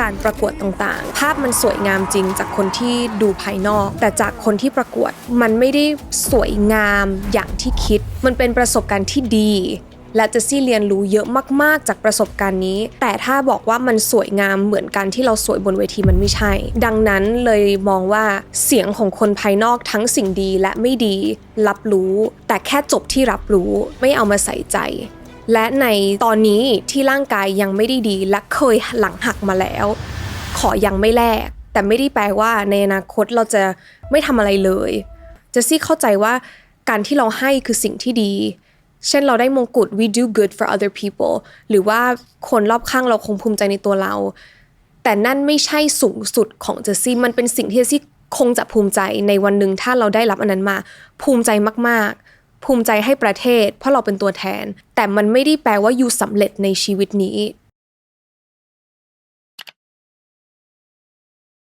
การประกวดต่างๆ ภาพมันสวยงามจริงจากคนที่ดูภายนอก แต่จากคนที่ประกวดมันไม่ได้สวยงามอย่างที่คิด มันเป็นประสบการณ์ที่ดี และเจสซี่เรียนรู้เยอะมากๆ จากประสบการณ์นี้ แต่ถ้าบอกว่ามันสวยงามเหมือนกันที่เราสวยบนเวทีมันไม่ใช่ ดังนั้นเลยมองว่าเสียงของคนภายนอกทั้งสิ่งดีและไม่ดี รับรู้ แต่แค่จบที่รับรู้ไม่เอามาใส่ใจ และในตอนนี้ที่ร่างกายยังไม่ได้ดีและเคยหลังหักมาแล้ว ขอยังไม่แลกแต่ไม่ได้แปลว่าในอนาคตเราจะไม่ทำอะไรเลยเจสซี่เข้าใจว่าการที่เราให้คือสิ่งที่ดี เช่นเราได้มงกุฎ we do good for other people หรือว่าคนรอบข้างเราคงภูมิใจในตัวเรา แต่นั่นไม่ใช่สูงสุดของเจสซี่มันเป็นสิ่งที่เจสซี่คงจะภูมิใจในวันหนึ่งถ้าเราได้รับอันนั้นมาภูมิใจมากๆ ภูมิใจให้ประเทศ เพราะเราเป็นตัวแทน แต่มันไม่ได้แปลว่ายูสำเร็จในชีวิตนี้